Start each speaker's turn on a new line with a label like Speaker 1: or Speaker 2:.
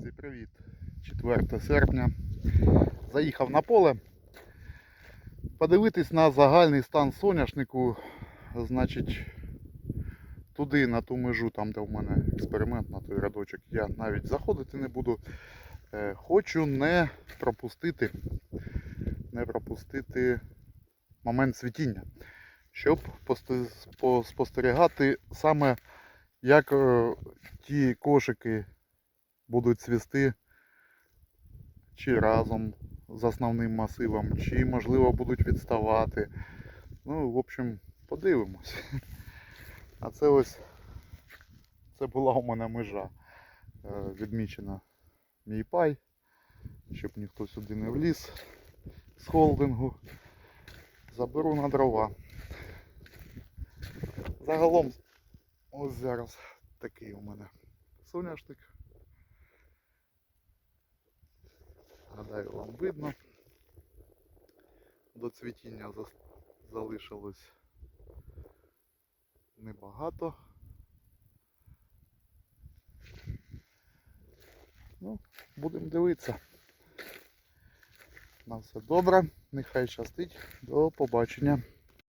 Speaker 1: Друзі, привіт! 4 серпня. Заїхав на поле. Подивитись на загальний стан соняшнику. Значить, туди, на ту межу, там де в мене експеримент, на той рядочок, я навіть заходити не буду. Е, Хочу не пропустити, не пропустити момент цвітіння, щоб спостерігати саме як е, ті кошики будуть цвісти чи разом з основним масивом, чи можливо будуть відставати. Ну, в общем, подивимось. А це ось це була у мене межа. Е, Відмічена мій пай, щоб ніхто сюди не вліз з холдингу. Заберу на дрова. Загалом ось зараз такий у мене соняшник. Гадаю, вам видно. До цвітіння залишилось небагато. Ну, будемо дивитися. На все добре, нехай щастить. До побачення.